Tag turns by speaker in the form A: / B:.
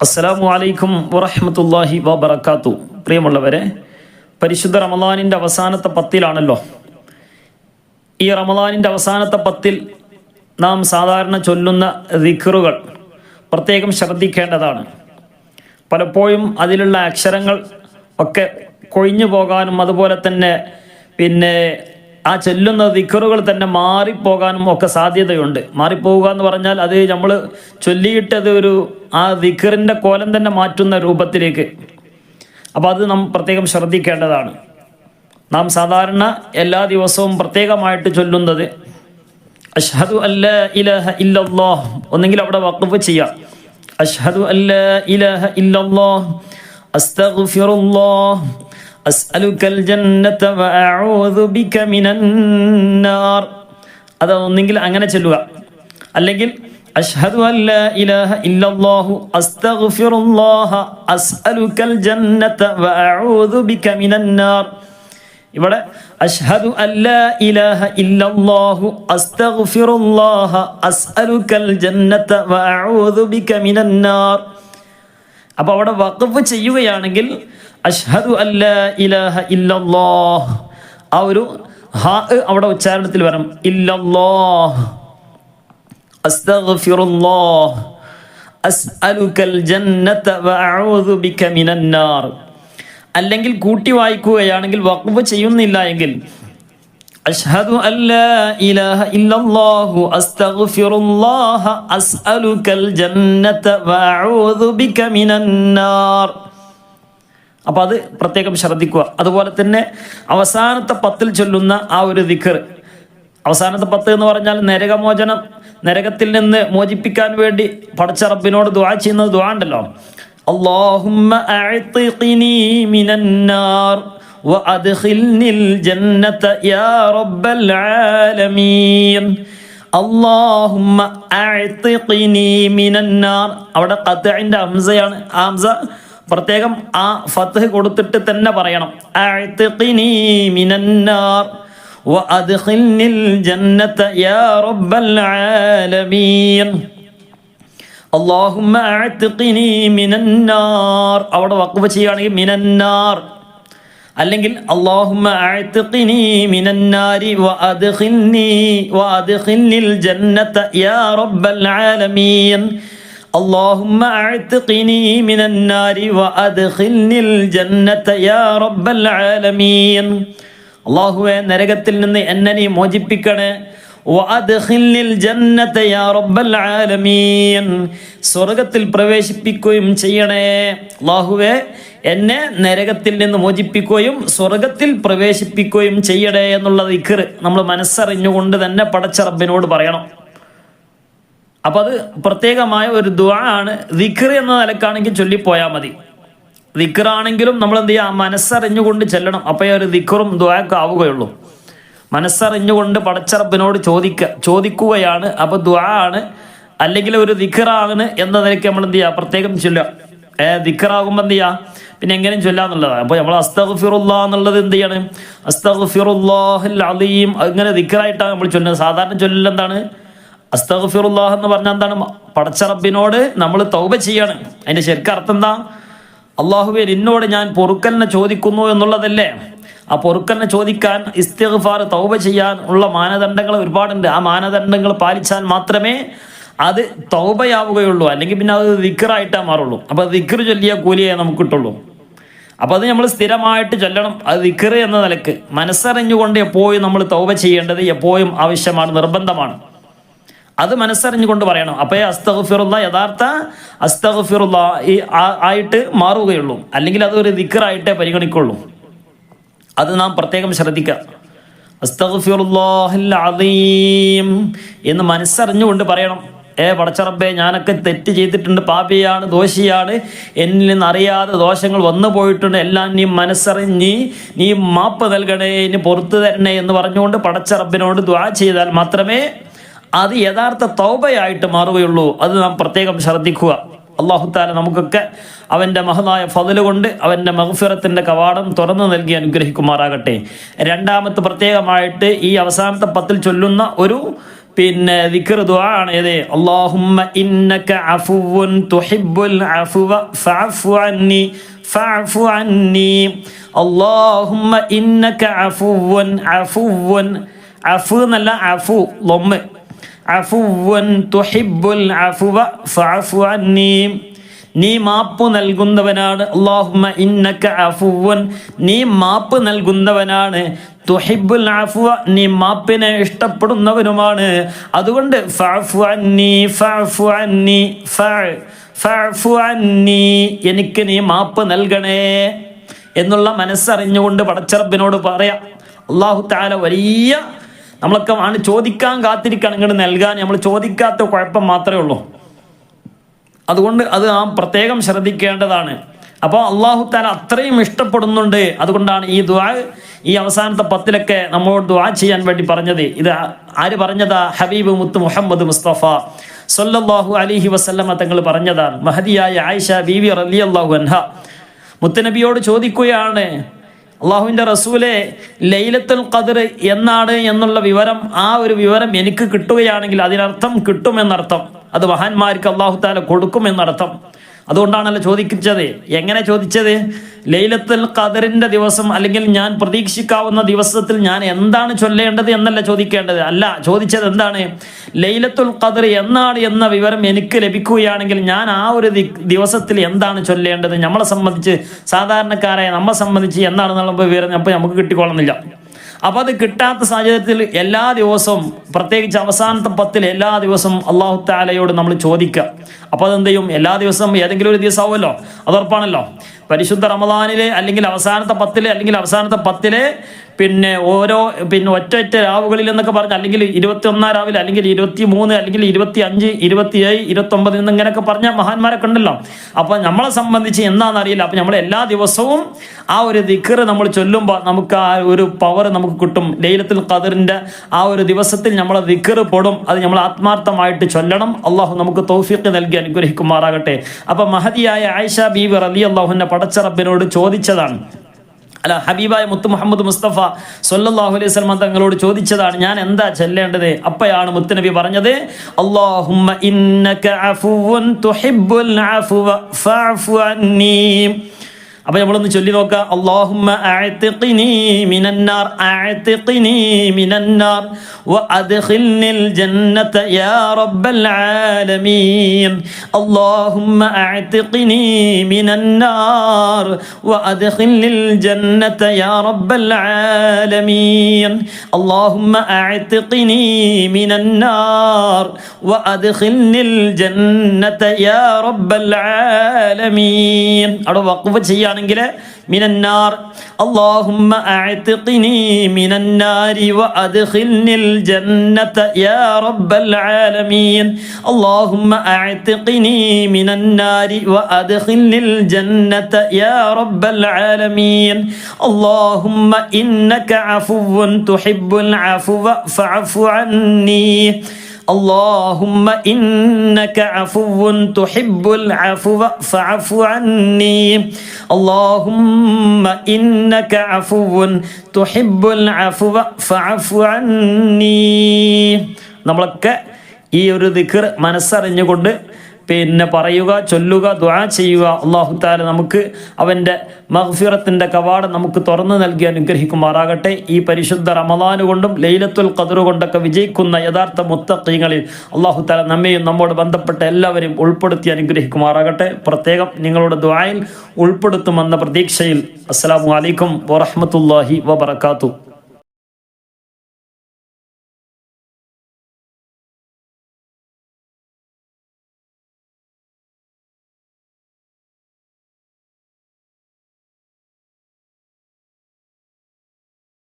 A: അസ്സലാമു അലൈക്കും വറഹമത്തല്ലാഹി വബർക്കാത്തു പ്രിയമുള്ളവരെ പരിശുദ്ധ റമദാനിന്റെ അവസാനത്തെ പത്തിലാണല്ലോ. ഈ റമദാനിന്റെ അവസാനത്തെ പത്തിൽ നാം സാധാരണ ചൊല്ലുന്ന ദിഖറുകൾ പ്രത്യേകം ശ്രദ്ധിക്കേണ്ടതാണ്. പലപ്പോഴും അതിലുള്ള അക്ഷരങ്ങൾ ഒക്കെ കൊഴിഞ്ഞു പോകാനും അതുപോലെ തന്നെ പിന്നെ ആ ചെല്ലുന്ന ദിക്കറുകൾ തന്നെ മാറിപ്പോകാനും ഒക്കെ സാധ്യതയുണ്ട്. മാറിപ്പോവുക എന്ന് പറഞ്ഞാൽ അത് നമ്മൾ ചൊല്ലിയിട്ടത് ഒരു ആ ദിക്കറിന്റെ കോലം തന്നെ മാറ്റുന്ന രൂപത്തിലേക്ക്. അപ്പോൾ അത് നാം പ്രത്യേകം ശ്രദ്ധിക്കേണ്ടതാണ്. നാം സാധാരണ എല്ലാ ദിവസവും പ്രത്യേകമായിട്ട് ചൊല്ലുന്നത് അഷ്ഹദു അല്ല ഇലഹ ഇല്ലല്ലാഹ് ഒന്നെങ്കിൽ അവിടെ വഖഫ് ചെയ്യാം. അഷ്ഹദു അല്ല ഇലഹ ഇല്ലല്ലാഹ് അസ്തഗ്ഫിറുല്ലാഹ് അസ്അലുക്കൽ ജന്നത വഅഊദു ബിക മിനൻ നാർ. അത് ഒന്നെങ്കിൽ അങ്ങനെ ചൊല്ലുക. അല്ലെങ്കിൽ അഷ്ഹദു അല്ല ഇലഹ ഇല്ലല്ലാഹു അസ്തഗ്ഫിറുല്ലാഹ അസ്അലുക്കൽ ജന്നത വഅഊദു ബിക മിനൻ നാർ. ഇവിടെ അഷ്ഹദു അല്ല ഇലാഹ ഇല്ലല്ലാഹു അസ്തഗ്ഫിറുല്ലാഹ അസ്അലുക്കൽ ജന്നത വഅഊദു ബിക മിനൻ നാർ. അപ്പോൾ അവിടെ വഖഫ് ചെയ്യുകയാണെങ്കിൽ അഷ്ഹദു അല്ല ഇലാഹ ഇല്ലല്ലാഹ്. ആ ഒരു ഹാ അവിടെ ഉച്ചാരണത്തിൽ വരണം. ഇല്ലല്ലാഹ്. അസ്തഗ്ഫിറുല്ലാഹ്. അസ്അലുക്കൽ ജന്നത വഅഊദു ബിക മിനന്നാർ നാർ. അല്ലെങ്കിൽ കൂട്ടി വായിക്കുകയാണെങ്കിൽ വഖഫ് ചെയ്യുന്നില്ല എങ്കിൽ അഷ്ഹദു അല്ലാ ഇലാഹ ഇല്ലല്ലാഹു അസ്തഗ്ഫിറുല്ലാഹ അസ്അലുക്കൽ ജന്നത വഅഊദു ബിക മിനന്നാർ നാർ. അപ്പോൾ അത് പ്രത്യേകം ശ്രദ്ധിക്കുക അതുപോലെ തന്നെ അവസാനത്തെ പത്തിൽ ചൊല്ലുന്ന ആ ഒരു ദിക്കർ അവസാനത്തെ പത്ത് എന്ന് പറഞ്ഞാൽ നരകമോചനം നരകത്തിൽ നിന്ന് മോചിപ്പിക്കാൻ വേണ്ടി പടച്ച റബ്ബിനോട് ദുആ ചെയ്യുന്നത് ദുആ ഉണ്ടല്ലോ اللهم أعتقني من النار وأدخلني الجنة يا رب العالمين اللهم أعتقني من النار അവിടെ ഖത്തഇന്റെ ഹംസയാണ് ആ ഹംസ പ്രത്യേകം ആ ഫത്ത് കൊടുത്തിട്ട് തന്നെ പറയണം. അവിടെ വക്കുവ ചെയ്യുകയാണെങ്കിൽ മിനന്നാർ. അല്ലെങ്കിൽ അള്ളാഹുമ്മ മിനന്നാരി ജന്നത യാ റബ്ബൽ ആലമീൻ. اللهم اعتقني من النار وادخلني الجنة يا رب العالمين അള്ളാഹുവെ നരകത്തിൽ നിന്ന് എന്നെ നീ മോചിപ്പിക്കണേ വഅദ്ഖിൽനിൽ ജന്നത യാ റബ്ബൽ ആലമീൻ സ്വർഗത്തിൽ പ്രവേശിപ്പിക്കുകയും ചെയ്യണേ അല്ലാഹുവേ എന്നെ നരകത്തിൽ നിന്ന് മോചിപ്പിക്കുകയും സ്വർഗത്തിൽ പ്രവേശിപ്പിക്കുകയും ചെയ്യണേ എന്നുള്ള ദിക്ർ നമ്മൾ മനസ്സറിഞ്ഞുകൊണ്ട് തന്നെ പടച്ച റബ്ബിനോട് പറയണം അപ്പം അത് പ്രത്യേകമായ ഒരു ദുആ ആണ്. ദിക്ർ എന്ന നിലക്കാണെങ്കിൽ ചൊല്ലിപ്പോയാൽ മതി. ദിക്റാണെങ്കിലും നമ്മൾ എന്ത് ചെയ്യുക മനസ്സറിഞ്ഞുകൊണ്ട് ചെല്ലണം. അപ്പോൾ ഒരു ദിക്റും ദുആഒക്കെ ആവുകയുള്ളൂ. മനസ്സറിഞ്ഞുകൊണ്ട് പടച്ചറപ്പിനോട് ചോദിക്കുക ചോദിക്കുകയാണ്. അപ്പോൾ ദുആ ആണ്. അല്ലെങ്കിൽ ഒരു ദിഖറാണ് എന്ന നിലയ്ക്ക് നമ്മൾ എന്ത് ചെയ്യുക പ്രത്യേകം ചൊല്ലുക. ഏ ദിഖറാകുമ്പോൾ എന്ത് ചെയ്യുക പിന്നെ എങ്ങനെയും ചൊല്ലാന്നുള്ളതാണ് അപ്പോൾ നമ്മൾ അസ്തഫിറുല്ലാ എന്നുള്ളത് എന്ത് ചെയ്യണം? അസ്തഫിറുല്ലാഹുൽ അലീം അങ്ങനെ ദിഖറായിട്ടാണ് നമ്മൾ ചൊല്ലുന്നത്. സാധാരണ ചൊല്ലൽ എന്താണ്? അസ്തഗ്ഫിറുല്ലാഹ് എന്ന് പറഞ്ഞാൽ എന്താണ്? പടച്ച റബ്ബിനോട് നമ്മൾ തൗബ ചെയ്യാണ്. അതിന്റെ ശരിക്കും അർത്ഥം എന്താ? അള്ളാഹുവെ നിന്നോട് ഞാൻ പൊറുക്കലിനെ ചോദിക്കുന്നു എന്നുള്ളതല്ലേ? ആ പൊറുക്കലിനെ ചോദിക്കാൻ ഇസ്തിഗ്ഫാർ തൗബ ചെയ്യാൻ ഉള്ള മാനദണ്ഡങ്ങൾ ഒരുപാടുണ്ട്. ആ മാനദണ്ഡങ്ങൾ പാലിച്ചാൽ മാത്രമേ അത് തൗബയാവുകയുള്ളൂ. അല്ലെങ്കിൽ പിന്നെ അത് ദിക്കറായിട്ടേ മാറുള്ളൂ. അപ്പോൾ ദിക്കർ ചൊല്ലിയ കൂലിയെ നമുക്ക് കിട്ടുള്ളൂ. അപ്പോൾ അത് നമ്മൾ സ്ഥിരമായിട്ട് ചൊല്ലണം. അത് ദിക്കർ എന്ന നിലയ്ക്ക് മനസ്സറിഞ്ഞുകൊണ്ട് എപ്പോഴും നമ്മൾ തൗബ ചെയ്യേണ്ടത് എപ്പോഴും ആവശ്യമാണ് നിർബന്ധമാണ്. അത് മനസ്സറിഞ്ഞുകൊണ്ട് പറയണം. അപ്പോൾ അസ്തഗ്ഫിറുള്ള യഥാർത്ഥ അസ്തഗ്ഫിറുള്ള ഈ ആയിട്ട് മാറുകയുള്ളൂ. അല്ലെങ്കിൽ അത് ഒരു ദിക്കറായിട്ടേ പരിഗണിക്കുള്ളൂ. അത് നാം പ്രത്യേകം ശ്രദ്ധിക്കുക. അസ്തഗ്ഫിറുല്ലാഹിൽ അദീം എന്ന് മനസ്സറിഞ്ഞുകൊണ്ട് പറയണം. ഏ പടച്ചറബേ ഞാനൊക്കെ തെറ്റ് ചെയ്തിട്ടുണ്ട്. പാപിയാണ് ദോഷിയാണ്. എന്നിൽ നിന്ന് അറിയാതെ ദോഷങ്ങൾ വന്നു പോയിട്ടുണ്ട്. എല്ലാം നീ മനസ്സറിഞ്ഞ് നീ മാപ്പ് നൽകണേ ഇനി പുറത്തു തരണേ എന്ന് പറഞ്ഞുകൊണ്ട് പടച്ചറബിനോട് ദ്വാ ചെയ്താൽ മാത്രമേ അത് യഥാർത്ഥ തൗബയായിട്ട് മാറുകയുള്ളൂ. അത് നാം പ്രത്യേകം ശ്രദ്ധിക്കുക. അള്ളാഹുത്താല നമുക്കൊക്കെ അവന്റെ മഹനായ ഫതിൽ കൊണ്ട് അവന്റെ മഹഫിറത്തിന്റെ കവാടം തുറന്നു നൽകി അനുഗ്രഹിക്കുമാറാകട്ടെ. രണ്ടാമത്തെ പ്രത്യേകമായിട്ട് ഈ അവസാനത്തെ പത്തിൽ ചൊല്ലുന്ന ഒരു പിന്നെ ആണ് ഏത്? അല്ലാഹുമ്മ ഇന്നക തുഹിബ്ബുൽ ഫഅഫു അന്നി ഫഅഫു അന്നി. അല്ലാഹുമ്മ ഇന്നക അഫു എന്നല്ല അഫു ലൊമ്മ് അഫുവൻ തുഹിബ്ബുൽ അഫുവ ഫഅഫു അന്നി. നീ മാപ്പ് നൽകുന്നവനാണ്. അള്ളാഹുമ്മ ഇന്നക അഫുവൻ. നീ മാപ്പ് നൽകുന്നവനാണ്. തുഹിബ്ബുൽ അഫുവ നീ മാപ്പിനെ ഇഷ്ടപ്പെടുന്നവനുമാണ്. അതുകൊണ്ട് ഫഅഫു അന്നി ഫഅഫു അന്നി ഫഅ ഫഅഫു അന്നി. എനിക്ക് നീ മാപ്പ് നൽകണേ എന്നുള്ള മനസ്സറിഞ്ഞുകൊണ്ട് പടച്ചറബിനോട് പറയാം. അള്ളാഹു താല വലിയ നമ്മളൊക്കെ ആണ് ചോദിക്കാൻ കാത്തിരിക്കണം. ഇങ്ങോട്ട് നൽകാൻ നമ്മൾ ചോദിക്കാത്ത കുഴപ്പം മാത്രമേ ഉള്ളൂ. അതുകൊണ്ട് അത് ആ പ്രത്യേകം ശ്രദ്ധിക്കേണ്ടതാണ്. അപ്പോൾ അള്ളാഹു താല അത്രയും ഇഷ്ടപ്പെടുന്നുണ്ട്. അതുകൊണ്ടാണ് ഈ ദ്വാ ഈ അവസാനത്തെ പത്തിലൊക്കെ നമ്മളോട് ദ്വാ ചെയ്യാൻ വേണ്ടി പറഞ്ഞത്. ഇത് ആര് പറഞ്ഞതാ? ഹബീബ് മുത്ത് മുഹമ്മദ് മുസ്തഫ സൊല്ലാഹു അലിഹി വസല്ലമ തങ്ങൾ പറഞ്ഞതാണ്. മഹദിയായ ആയിഷ ബീവി അള്ളാഹു അൻഹ മുത്തനബിയോട് ചോദിക്കുകയാണ് അള്ളാഹുവിന്റെ റസൂലെ ലൈലത്തുൽ ഖദർ എന്നാണ് എന്നുള്ള വിവരം ആ ഒരു വിവരം എനിക്ക് കിട്ടുകയാണെങ്കിൽ അതിനർത്ഥം കിട്ടുമെന്നർത്ഥം. അത് മഹാന്മാർക്ക് അള്ളാഹു താല കൊടുക്കുമെന്നർത്ഥം. അതുകൊണ്ടാണല്ലോ ചോദിച്ചത് എങ്ങനെ ചോദിച്ചത്? ലൈലത്തുൽ ഖദറിന്റെ ദിവസം അല്ലെങ്കിൽ ഞാൻ പ്രതീക്ഷിക്കാവുന്ന ദിവസത്തിൽ ഞാൻ എന്താണ് ചൊല്ലേണ്ടത് എന്നല്ല ചോദിക്കേണ്ടത്. അല്ല ചോദിച്ചത് എന്താണ്? ലൈലത്തുൽ ഖദർ എന്നാണ് എന്ന വിവരം എനിക്ക് ലഭിക്കുകയാണെങ്കിൽ ഞാൻ ആ ഒരു ദിവസത്തിൽ എന്താണ് ചൊല്ലേണ്ടത്? നമ്മളെ സംബന്ധിച്ച് സാധാരണക്കാരായ നമ്മളെ സംബന്ധിച്ച് എന്താണെന്നുള്ള വിവരം അപ്പോൾ നമുക്ക് കിട്ടിക്കൊള്ളുന്നില്ല അപ്പൊ അത് കിട്ടാത്ത സാഹചര്യത്തിൽ എല്ലാ ദിവസവും പ്രത്യേകിച്ച് അവസാനത്തെ പത്തിൽ എല്ലാ ദിവസവും അള്ളാഹു താലയോട് നമ്മൾ ചോദിക്കുക. അപ്പോൾ അതെന്ത് ചെയ്യും? എല്ലാ ദിവസവും ഏതെങ്കിലും ഒരു ദിവസം ആവുമല്ലോ? അത് പരിശുദ്ധ റമദാനിലെ അല്ലെങ്കിൽ അവസാനത്തെ പത്തിലെ അല്ലെങ്കിൽ അവസാനത്തെ പത്തിലെ പിന്നെ ഓരോ പിന്നെ ഒറ്റ ഒറ്റ രാവുകളിൽ എന്നൊക്കെ പറഞ്ഞ് അല്ലെങ്കിൽ ഇരുപത്തി ഒന്നാം രാവിലെ അല്ലെങ്കിൽ ഇരുപത്തി മൂന്ന് അല്ലെങ്കിൽ ഇരുപത്തി അഞ്ച് ഇരുപത്തി ഏഴ് ഇരുപത്തി ഒമ്പത് എന്നിങ്ങനെയൊക്കെ പറഞ്ഞ മഹാന്മാരൊക്കെ ഉണ്ടല്ലോ. അപ്പൊ നമ്മളെ സംബന്ധിച്ച് എന്താണെന്ന് അറിയില്ല അപ്പൊ നമ്മൾ എല്ലാ ദിവസവും ആ ഒരു ദിക്കറ് നമ്മൾ ചൊല്ലുമ്പോൾ നമുക്ക് ആ ഒരു പവർ നമുക്ക് കിട്ടും. ലൈലത്തിൽ കതിറിന്റെ ആ ഒരു ദിവസത്തിൽ നമ്മൾ ദിക്കറ് പൊടും. അത് നമ്മൾ ആത്മാർത്ഥമായിട്ട് ചൊല്ലണം. അള്ളാഹു നമുക്ക് തൗഫീഖ് നൽകി അനുഗ്രഹിക്കുമാറാകട്ടെ. അപ്പൊ മഹതിയായ ആയിഷ ബീബി അലി അള്ളാഹുവിന്റെ പടച്ചറബിനോട് ചോദിച്ചതാണ്. അല്ല ഹബീബായ മുത്തു മുഹമ്മദ് മുസ്തഫ സൊല്ലാഹു അലൈഹി വസല്ലം തങ്ങളോട് ചോദിച്ചതാണ് ഞാൻ എന്താ ചെല്ലേണ്ടത്? അപ്പയാണ് മുത്തു നബി പറഞ്ഞത് അല്ലാഹുമ്മ ഇന്നക അഫുവൻ തുഹിബ്ബുൽ അഫ്വ ഫഅഫു അന്നി അപ്പൊ നമ്മളൊന്ന് ചൊല്ലി നോക്കാം. അല്ലാഹുമ്മ അഅ്തിഖ്നി മിനന്നാർ അഅ്തിഖ്നി മിനന്നാർ. വഅദ്ഖിൽനിൽ ജന്നത യാ റബ്ബൽ ആലമീൻ. അല്ലാഹുമ്മ അഅ്തിഖ്നി മിനന്നാർ. വഅദ്ഖിൽനിൽ ജന്നത യാ റബ്ബൽ ആലമീൻ. അല്ലാഹുമ്മ അഅ്തിഖ്നി മിനന്നാർ. വഅദ്ഖിൽനിൽ ജന്നത യാ റബ്ബൽ ആലമീൻ. അവിടെ വഖഫ് ചെയ്യുകയാണെങ്കിൽ മിനന്നാർ اللهم أعتقني من النار وأدخلني الجنة يا رب العالمين اللهم أعتقني من النار وأدخلني الجنة يا رب العالمين اللهم إنك عفو تحب العفو فاعف عني اللهم إنك عفو تحب العفو فاعف عني اللهم إنك عفو تحب العفو فاعف عني നമ്മളൊക്കെ ഈ ഒരു ദിക്കർ മനസ്സറിഞ്ഞുകൊണ്ട് പിന്നെ പറയുക ചൊല്ലുക ദ്വാ ചെയ്യുക. അള്ളാഹു താല നമുക്ക് അവന്റെ മഹ്ഫിറത്തിന്റെ കവാടം നമുക്ക് തുറന്നു നൽകി അനുഗ്രഹിക്കുമാറാകട്ടെ. ഈ പരിശുദ്ധ റമദാനുകൊണ്ടും ലൈലത്തുൽ ഖദർ കൊണ്ടൊക്കെ വിജയിക്കുന്ന യഥാർത്ഥ മുത്തക്കീങ്ങളിൽ അള്ളാഹു താല നമ്മയും നമ്മോട് ബന്ധപ്പെട്ട എല്ലാവരെയും ഉൾപ്പെടുത്തി അനുഗ്രഹിക്കുമാറാകട്ടെ. പ്രത്യേകം നിങ്ങളുടെ ദ്വായിൽ ഉൾപ്പെടുത്തുമെന്ന പ്രതീക്ഷയിൽ. അസ്സലാമു അലൈക്കും വറഹ്മത്തുള്ളാഹി വബറകാതുഹു.